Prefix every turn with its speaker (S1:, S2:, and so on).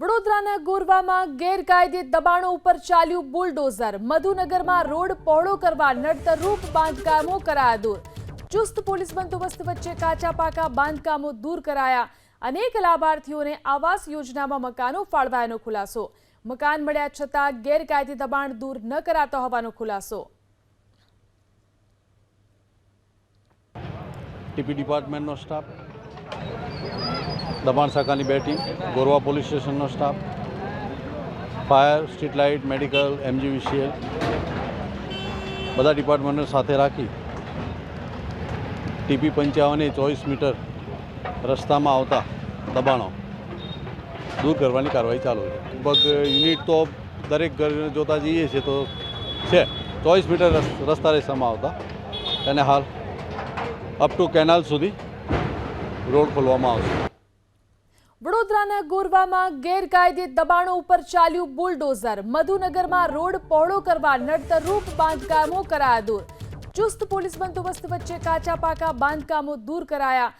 S1: વડોદરાના ગોરવામાં ગેરકાયદે દબાણો ઉપર ચાલ્યું બુલડોઝર. મધુનગરમાં રોડ પહોળો કરવા નડતરરૂપ બાંધકામો કરાયા દૂર. ચુસ્ત પોલીસ બંદોબસ્ત વચ્ચે કાચા પાકા બાંધકામો દૂર કરાયા. અનેક લાભાર્થીઓને આવાસ યોજનામાં મકાનો ફાળવાયાનો ખુલાસો. મકાન મળ્યા છતાં ગેરકાયદે દબાણ દૂર ન કરાતો હોવાનો ખુલાસો.
S2: ટીપી ડિપાર્ટમેન્ટનો સ્ટાફ. દબાણ શાખાની બે team, Gorwa police સ્ટેશનનો staff, fire, street light, medical MGVCL બધા ડિપાર્ટમેન્ટને સાથે રાખી ટીપી પંચાવને ચોવીસ મીટર રસ્તામાં આવતા દબાણો દૂર કરવાની કાર્યવાહી ચાલુ છે. લગભગ યુનિટ તો દરેક ઘર જોતા જઈએ છીએ તો છે. ચોવીસ મીટર રસ્તા રેસામાં આવતા અને હાલ અપ ટુ કેનાલ સુધી રોડ ખોલવામાં આવશે.
S1: વડોદરાના ગોરવામાં ગેરકાયદે દબાણો ઉપર ચાલ્યું બુલડોઝર. મધુનગરમાં રોડ પહોળો કરવા નડતરરૂપ બાંધકામો કરાયા દૂર. ચુસ્ત પોલીસ બંદોબસ્ત વચ્ચે કાચા પાકા બાંધકામો દૂર કરાયા.